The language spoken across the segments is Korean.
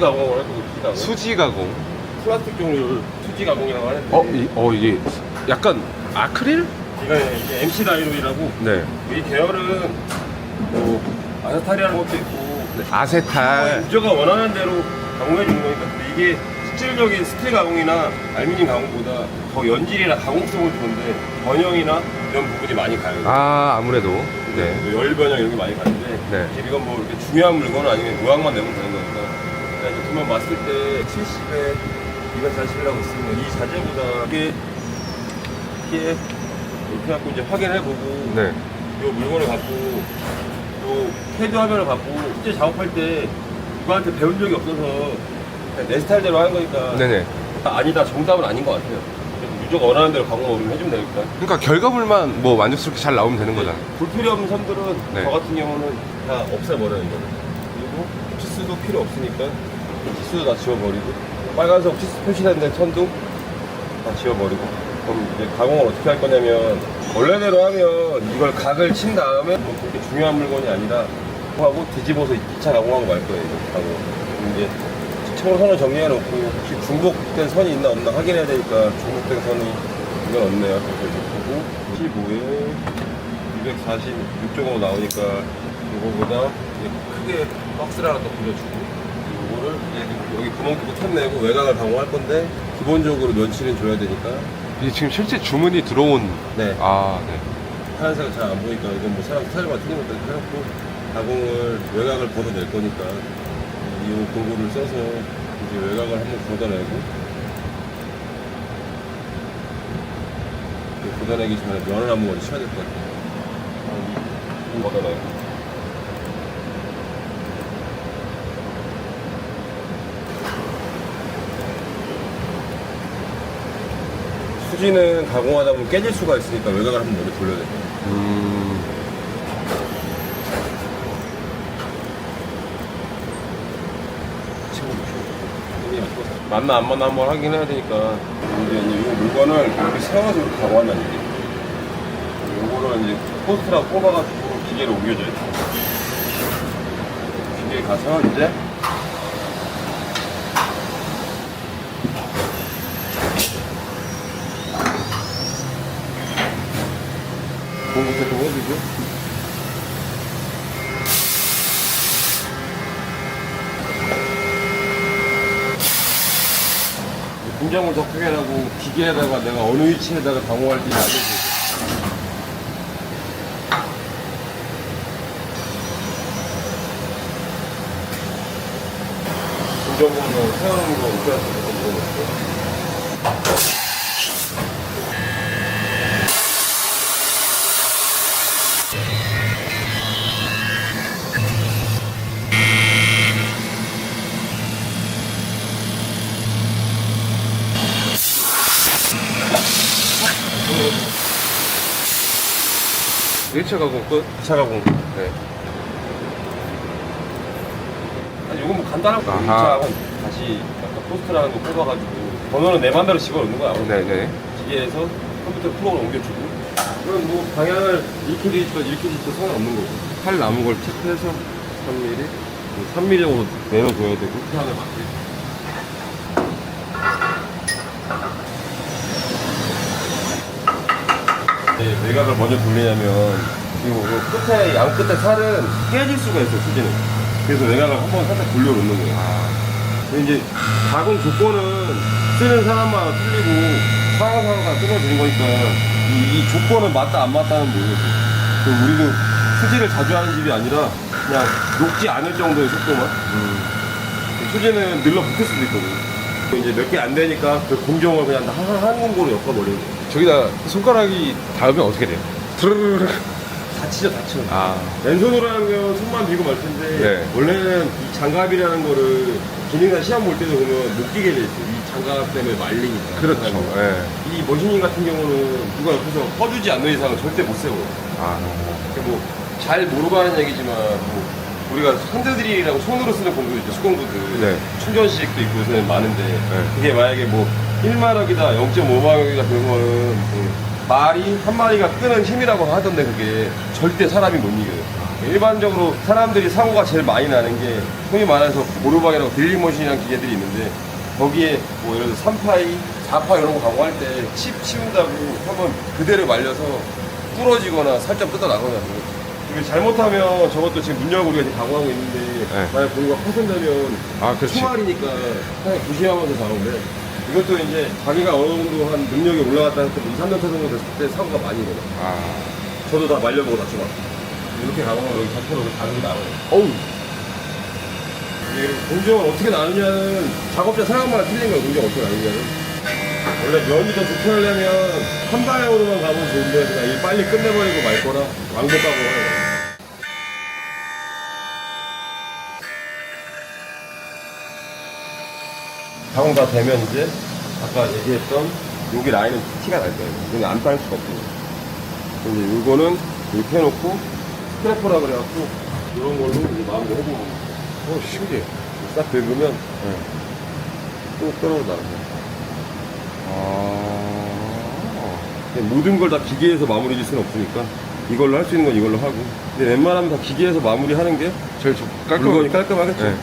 가공을 할 거고 수지 가공. 수지 가공. 플라스틱 종류를 수지 가공이라고 하는데. 어, 이, 어 이게 약간 아크릴? 이거 이제 MC 다이로이라고 네. 이 계열은 뭐 아세탈이라는 것도 있고 네, 아세탈. 유저가 원하는 대로 가공해 주는 거니까 근데 이게 실질적인 스틸 가공이나 알루미늄 가공보다 더 연질이나 가공성은 좋은데 번영이나 이런 부분이 많이 가요. 아 아무래도. 네. 뭐열 번영 이런 게 많이 가는데 네. 이건 뭐 이렇게 중요한 물건은 아니면 모양만 내면 되는 거니까 이제 두면 봤을 때 70에 240이라고 있으면 이 자재보다 이게 이게 이렇게 갖고 이제 확인해 보고 네. 이 물건을 갖고 요 캐드 화면을 갖고 실제 작업할 때 누구한테 배운 적이 없어서 그냥 내 스타일대로 하는 거니까 네네. 아니다 정답은 아닌 것 같아요. 유저가 원하는 대로 가공 없으면 해주면 되니까. 그러니까 결과물만 뭐 만족스럽게 잘 나오면 되는 거잖아. 불필요 없는 선들은 네. 저 같은 경우는 다 없애버려요 이거는 그리고 치수도 필요 없으니까 치수도 다 지워버리고 빨간색 치수 표시된 선도 다 지워버리고. 그럼 이제 가공을 어떻게 할 거냐면 원래대로 하면 이걸 각을 친 다음에 뭐 그렇게 중요한 물건이 아니라 하고 뒤집어서 2차 가공하고 말 거예요 가공 그럼 이제 처음 선을 정리해 놓고 혹시 중복된 선이 있나 없나 확인해야 되니까 중복된 선이 이건 없네요. 그래서 이렇게 보고 15에 246쪽으로 나오니까 이거보다 크게 박스를 하나 더 돌려주고 이제 여기 구멍 뚫고 탭 내고 외곽을 가공할 건데 기본적으로 면치는 줘야 되니까 이게 지금 실제 주문이 들어온. 네 아 네. 파란색은 잘 안 보니까 이건 뭐 사람 스타일마다 틀린 것도 해놓고 가공을 외곽을 걷어낼 거니까 이 공구를 써서 이제 외곽을 한번 걷어내고 그 걷어내기 전에 면을 한번 쳐야 될 것 같아요 이 걷어내고 수지는 가공하다 보면 깨질 수가 있으니까 외곽을 한번 먼저 돌려야 돼요 음. 맞나 안 맞나 한번 확인해야 되니까. 이제 이 물건을 이렇게 세워서 이렇게 가공한다는 얘기. 요거를 이제 포스트랑 꼽아가지고 기계로 옮겨줘야 돼 기계에 가서 이제 공구 세팅 해주죠 공장을 더 크게 하고 기계에다가 내가 어느 위치에다가 가공할지 알려주고. 공정으로 세우는 거 어떻게 있을까 물어봤어 일차 가공 끝. 2차 가공 네. 아니, 이건 뭐 간단한 거. 아하. 2차 가공 다시 약간 포스트라는 거 뽑아가지고 번호는 내 맘대로 집어넣는 거야. 네네. 기계에서 컴퓨터 프로그램 옮겨주고 그럼 뭐 방향을 이렇게 돼 있든 이렇게 돼 있든 상관없는 거고 팔 남은 걸 체크해서 3mm 3mm로 내려줘야 되고 피하게 맞게 네, 외곽을 먼저 돌리냐면 그리고 그 끝에 양 끝에 살은 깨질 수가 있어요 수지는 그래서 외곽을 한번 살짝 돌려놓는 거예요 근데 이제 가공 조건은 쓰는 사람마다 틀리고 상황 상황가 끊어지는 거니까 이, 이 조건은 맞다 안 맞다는 모르겠어. 그럼 우리도 수지를 자주 하는 집이 아니라 그냥 녹지 않을 정도의 속도만. 수지는 늘러 붙을 수도 있거든. 이제 몇 개 안 되니까 그 공정을 그냥 다 한, 한 공고로 엮어버리는 거야. 저기다 손가락이 닿으면 어떻게 돼요? 트르르르. 다치죠, 다쳐. 아. 왼손으로 하면 손만 비고 말 텐데 네. 원래는 이 장갑이라는 거를 기능사 시험 볼 때도 보면 못 끼게 돼 있어. 이 장갑 때문에 말리니까. 그렇죠. 예. 이 머신인 같은 경우는 누가 옆에서 퍼주지 않는 이상은 절대 못 세워요. 아. 뭐잘 모르고 하는 얘기지만 뭐 우리가 핸드드릴이라고 손으로 쓰는 공도 있죠. 수공구들. 네. 충전식도 있고 요새는 많은데 네. 그게 만약에 뭐 1마력이다 0.5마력이다 그런 거는 그 말이 한 마리가 끄는 힘이라고 하던데 그게 절대 사람이 못 이겨요. 일반적으로 사람들이 사고가 제일 많이 나는 게 소위 말해서 보르방이라고 딜링머신이라는 기계들이 있는데 거기에 뭐 예를 들어 3파이, 4파 이런 거 가공할 때 칩 치운다고 한번 그대로 말려서 부러지거나 살짝 뜯어나거나 이게 잘못하면 저것도 지금 문 열고 우리가 지금 가공하고 있는데 네. 만약 보루가 파손되면 아. 총알이니까 그냥 조심하면서 가는데 이것도 이제 자기가 어느 정도 한 능력이 올라갔다 할때 2, 3년 차 정도 됐을 때 사고가 많이 일어나 아. 저도 다 말려보고 다쳐봤어요. 이렇게 가공하면 여기 자체로 가격이 나와요. 어우. 이게 공정은 어떻게 나누냐는 작업자 생각마다 틀린 거예요 공정 어떻게 나누냐는. 원래 면이 더 좋게 하려면 한 방향으로만 가면 좋은데 그냥 일 빨리 끝내버리고 말 거라 왕복가고 해요 가공 다 되면 이제 아까 얘기했던 여기 라인은 티가 날 거예요. 여기 안빨 수가 없거든요. 근데 이거는 이렇게 해놓고 스크래퍼라 그래갖고 이런 걸로 이제 마음대로 해주는 거예요. 어, 신기해. 싹 긁으면 네. 또 떨어져 나가요. 아. 모든 걸 다 기계에서 마무리 질 수는 없으니까 이걸로 할 수 있는 건 이걸로 하고 근데 웬만하면 다 기계에서 마무리하는 게 제일 깔끔하게. 깔끔하겠죠. 네.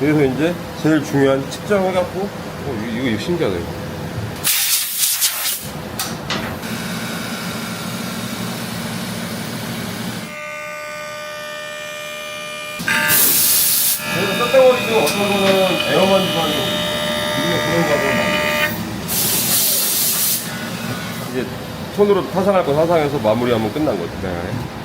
그래서 이제 제일 중요한 측정 해갖고 어, 이거, 이거 신기하다, 이거. 그래서 싹덩어리도 어떤 거는 에어만 주사도 그런 거는 많아요. 이제 손으로 타상할 거 타상해서 마무리하면 끝난 거죠. 네.